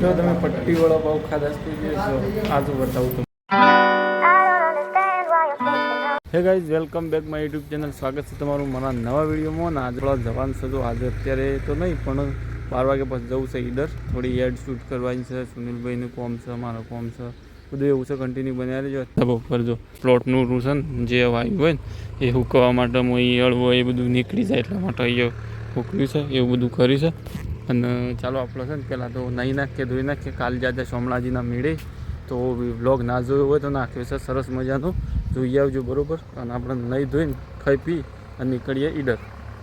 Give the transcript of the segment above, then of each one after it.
જો તમે પટ્ટી વડાપાવ ખાધા છે, તો જો બતાવું તમને. Hey guys welcome back my YouTube channel સ્વાગત છે તમારું મારા નવા વિડીયોમાં. ને આજે થોડા જવાન છે, તો આજે અત્યારે તો નહીં, પણ બાર વાગે પછી જવું છે ઈડર. થોડી એડ શૂટ કરવાની છે. સુનિલભાઈનું કોમ છે, મારો કોમ છે. બધું એવું છે કન્ટિન્યુ બન્યા રહેજો. તબ કરજો જો પ્લોટનું રૂ જે વાયુ હોય ને, એ હુકવા માટે અહીં અળવો એ બધું નીકળી જાય એટલા માટે અહીંયા હુકવ્યું છે, એવું બધું કર્યું છે. અને ચાલો આપણે છે ને પહેલાં તો નહીં નાખીએ ધોઈ નાખીએ. કાલ જાતે સોમણાજીના મેળે તો વ્લોગ ના જોયો હોય તો નાખ્યો છે. સરસ મજાનું. જોઈ આવજો બરાબર? અને આપણે નહીં ધોઈને ખાઈ પી અને નીકળીએ ઈડર.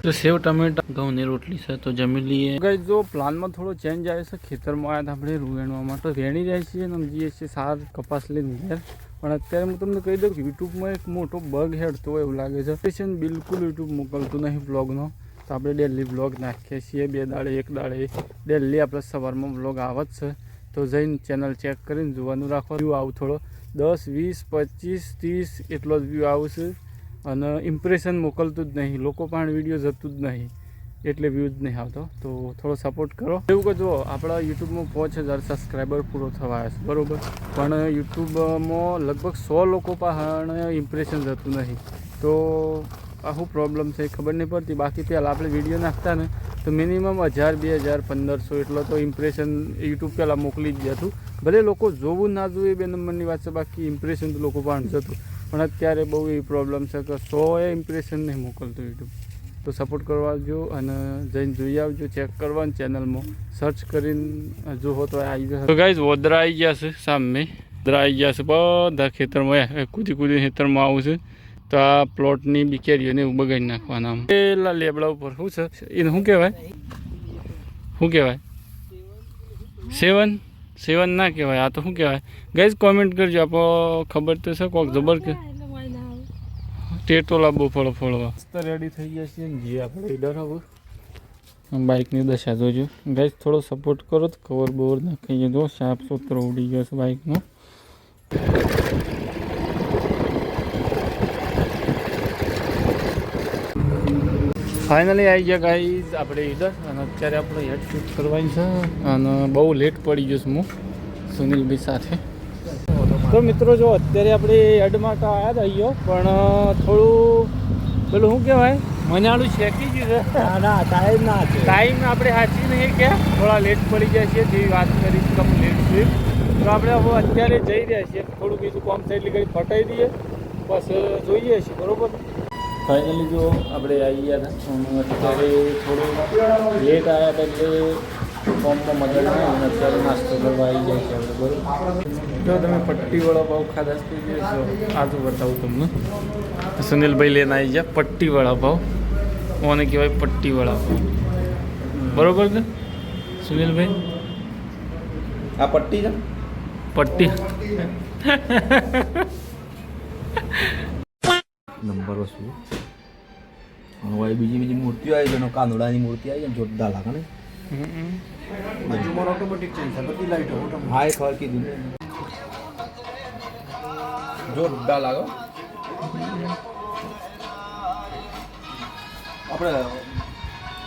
તો સેવ ટમેટા ઘઉંની રોટલી છે તો જમી લઈએ. ગઈ જો પ્લાનમાં થોડો ચેન્જ આવે છે ખેતરમાં આવ્યા હતા આપણે રૂવેણવા માટે. રેણી જાય છીએ અને સમજીએ છીએ સાર કપાસ લઈને ઘેર. પણ અત્યારે હું તમને કહી દઉં કે યુટ્યુબમાં એક મોટો બગ હેડતો હોય એવું લાગે છે. બિલકુલ યુટ્યુબ મોકલતું નહીં બ્લોગનો તો આપણે ડેલી બ્લોગ નાખીએ છીએ, બે દાડે, એક દાડે. ડેલી આપણે સવારમાં બ્લોગ આવત છે. તો જઈને ચેનલ ચેક કરીને જોવાનું રાખો. વ્યૂ આવું થોડો. દસ, વીસ, પચીસ, ત્રીસ એટલો જ વ્યૂ આવશે અને ઇમ્પ્રેશન મોકલતું જ નહીં. લોકો પણ વીડિયો જતું જ નહીં. એટલે વ્યૂ જ નહીં આવતો. તો થોડો સપોર્ટ કરો. એવું કે જુઓ, આપણા યુટ્યુબમાં પાંચ હજાર સબસ્ક્રાઈબર પૂરો થવા છે. બરાબર? પણ યુટ્યુબમાં લગભગ સો લોકો પણ ઇમ્પ્રેશન જતું નહીં. તો આ શું પ્રોબ્લેમ છે, ખબર નહીં પડતી. બાકી પહેલાં આપણે વીડિયો નાખતા ને, તો મિનિમમ હજાર, બે હજાર, પંદરસો એટલો તો ઇમ્પ્રેશન યુટ્યુબ પહેલાં મોકલી જ જતું ભલે લોકો જોવું ના જોવું એ બે નંબરની વાત છે, બાકી ઇમ્પ્રેશન તો લોકો પણ જતું. પણ અત્યારે બહુ એ પ્રોબ્લેમ છે કે એ ઇમ્પ્રેશન નહીં મોકલતું યુટ્યુબ તો સપોર્ટ કરવા આવજો અને જઈને જોઈ આવજો ચેક કરવાનું ચેનલમાં સર્ચ કરીને જો હો તો આવી જશે. તો ગાઈઝ વોદરા આવી ગયા છે સામે. વોદરા આવી ગયા છે બધા ખેતરમાં. કૂદી કૂદી ખેતરમાં આવું છે. તો આ પ્લોટની બીકેરીઓને બગાડી નાખવાના આમ. પેલા લેબડા ઉપર શું છે? એને શું કહેવાય? શું કહેવાય? સેવન? સેવન ના કહેવાય આ તો શું કહેવાય? ગઈ કોમેન્ટ કરજો આપો ખબર તો છે કોક જબર કે ટેટો લાવવો ફળો ફળવા. રેડી થઈ ગયા ને જે આપણે ઈડર હવે. બાઇકની દશા જોજો. ગાઈઝ થોડો સપોર્ટ કરો તો કવર બવર નાખી દો સાફ સુથરો ઉડી ગયો છે બાઇકનો. ફાઇનલી આવી ગયા ગાઈઝ આપણે ઈડર અને અત્યારે આપણે હેડ શૂટ કરવાની છે અને બહુ લેટ પડી ગયો છું હું સુનિલભાઈ સાથે. તો મિત્રો જો અત્યારે આપણે હેડમાં તો આવ્યા હતા ગયો પણ થોડું પેલું શું કહેવાય? મનાળું શેકી ગયું છે. ના ટાઈમ ના છે. ટાઈમ આપણે સાચી નહીં કે થોડા લેટ પડી જાય છે જેવી વાત કરી અમે લેટ છે તો આપણે હવે અત્યારે જઈ રહ્યા છીએ થોડું બીજું કામ થાય એટલે કંઈ ફટાઈ દઈએ. બસ જોઈએ છીએ બરોબર? ફાઇનલી જો આપણે આવી ગયા હતા અત્યારે થોડું લેટ આવ્યા હતા એટલે ફોર્મમાં મદદ નહીં અને અત્યારે નાસ્તો કરવા આવી જાય છે આપણે બરોબર? જો તમે પટ્ટી ભાવ ખાધા છે તો જો આજુ બતાવું તમને. સુનિલભાઈ લઈને આવી ગયા પટ્ટી ભાવ. ઓને કહેવાય પટ્ટી ભાવ? બરોબર છે? સુનિલભાઈ? આ પટ્ટી છે? પટ્ટી. નંબર વસ્તુ. હવે બીજી બીજી મૂર્તિઓ આવી છે કાંદોડાની મૂર્તિ આવી છે જોરદાર લાગે ને? ઓટોમેટિક ચેન્જ થાય બધી લાઈટો હા એ ખબર કીધું. જોરદાર લાગો આપણે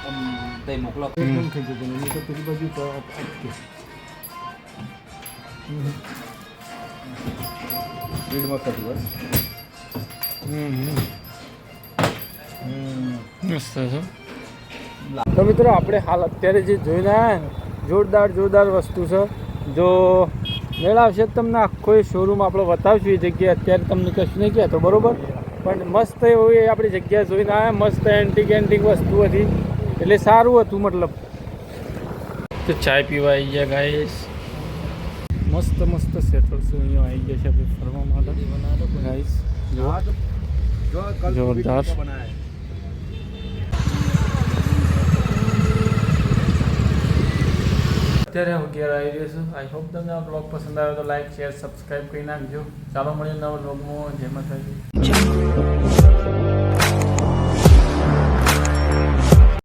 આમ તે મોકલો સ્પીડમાં થતું હોય. મસ્ત છે. તો મિત્રો, આપણે હાલ અત્યારે જે જોઈને રહ્યા ને, જોરદાર જોરદાર વસ્તુ છે. જો મેળાવશે તમને આખો એ શોરૂમ આપણે બતાવશું, એ જગ્યાએ અત્યારે તમને કશું નહીં કહેતો બરાબર. પણ મસ્ત એવું એ આપણી જગ્યા જોઈને આવ્યા મસ્ત એન્ટિક એન્ટિક વસ્તુ હતી. એટલે સારું હતું મતલબ. તો ચાય પીવા આવી ગયા ગાઈસ મસ્ત મસ્ત સેટલ્સ અહીંયા આવી ગયા છે આપણે ફરવા માટે. ગાઈસ જો. જોરદાર. અત્યારે હું ઘેર આવી રહ્યો છું. આઈ હોપ તમને આ બ્લોગ પસંદ આવ્યો તો લાઈક શેર સબસ્ક્રાઈબ કરી નાખજો. ચાલો મળીએ નવા બ્લોગમાં જેમાં માતાજી.